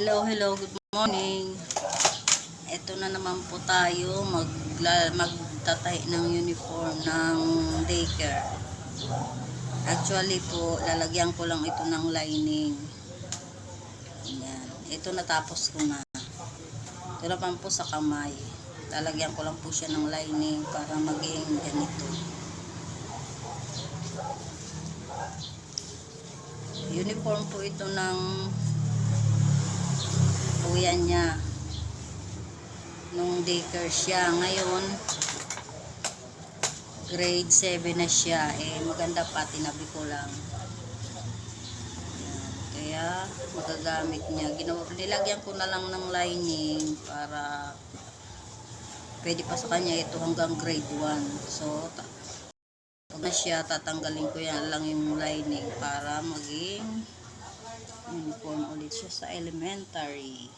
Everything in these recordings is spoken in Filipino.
Hello, hello, good morning. Ito na naman po tayo mag magtatay ng uniform ng daycare. Actually po, lalagyan ko lang ito ng lining. Ayan. Ito natapos ko na. Ito naman po sa kamay. Lalagyan ko lang po siya ng lining para maging ganito. Uniform po ito ng kuya niya. Nung daycare siya. Ngayon grade 7 na siya. Eh maganda pa tinabi ko lang. Ayan. kaya magagamit niya. Ginawa, nilagyan ko na lang ng lining para pwede pa sa kanya ito hanggang grade 1 so pag na siya tatanggalin ko yan lang yung lining para maging uniform ulit siya sa elementary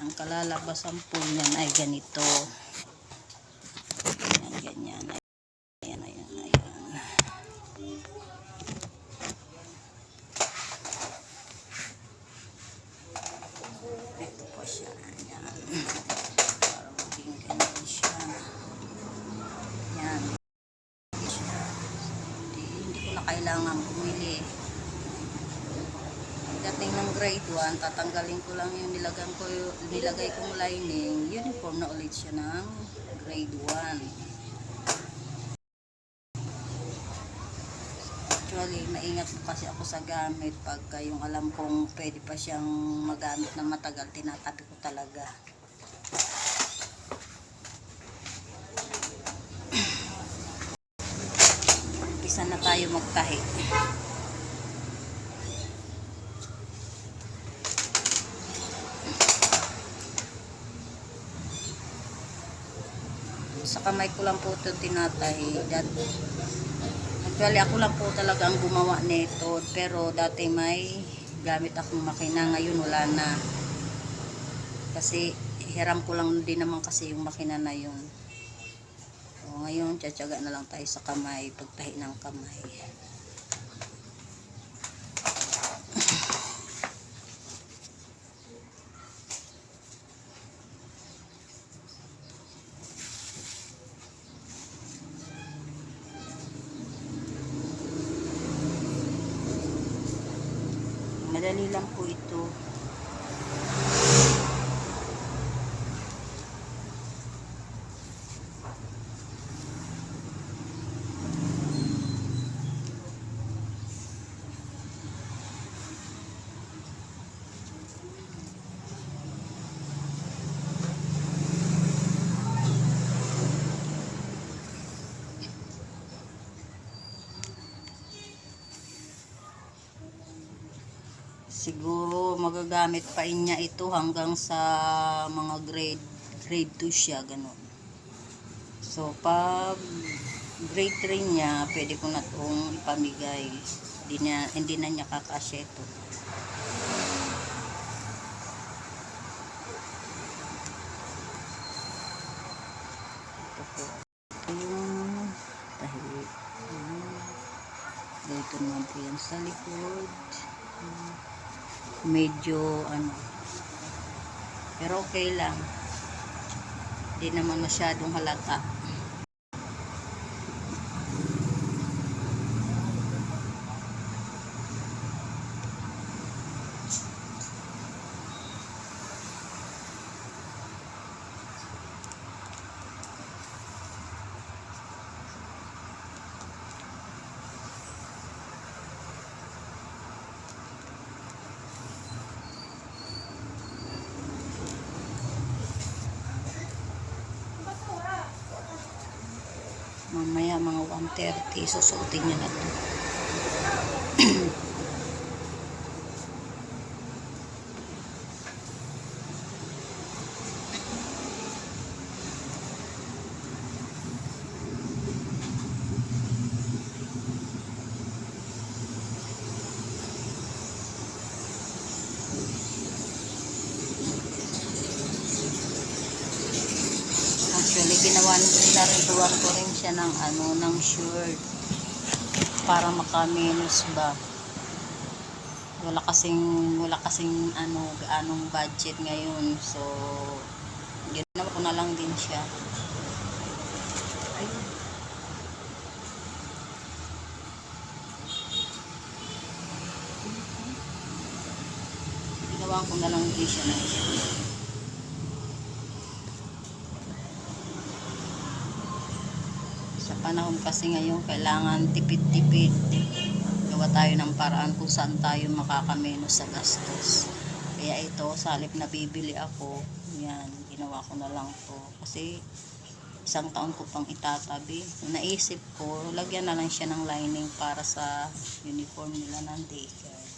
ang kalalabasan po niyan ay ganito ayan ganyan ayan ayan ayan ito po siya ayan para maging ganyan siya yan siya hindi, hindi ko na kailangan bumili Dating ng grade 1, tatanggalin ko lang yung nilagay ko, nilagay kong lining, uniform na ulit siya ng grade 1. Actually, maingat po kasi ako sa gamit pagka yung alam kong pwede pa siyang magamit ng matagal, tinatabi ko talaga. Umpisa na tayo magtahi. Sa kamay ko lang po ito tinatahi. Dat, actually, ako lang po talaga ang gumawa nito. Pero dati may gamit akong makina. Ngayon wala na. Kasi hiram ko lang din naman kasi yung makina na yun. So, ngayon, tsatsaga na lang tayo sa kamay. Pagtahi ng kamay. Madali lang po ito. Siguro magagamit pa niya ito hanggang sa mga grade grade 2 siya ganun. So pag grade 3 niya, pwede ko na itong ipamigay. Hindi, niya, hindi na niya kakasya ito. Ito po. Ito. Dito naman po yan sa likod. Ayan medyo ano. Pero okay lang. Hindi naman masyadong halata mamaya mga 1.30 susuotin niya na to Actually, ginawa nila rin tuwan ko rin siya ng ano, ng shirt para maka-minus ba. wala kasing wala kasing ano gaanong budget ngayon so ginawa ko na lang din siya Ayun. ginawa ko na lang din siya ng sa panahon kasi ngayon kailangan tipid-tipid. Gawa tayo ng paraan kung saan tayo makakamenos sa gastos. Kaya ito sa halip na bibili ako yan ginawa ko na lang to. Kasi isang taon ko pang itatabi. Naisip ko lagyan na lang siya ng lining para sa uniform nila ng daycare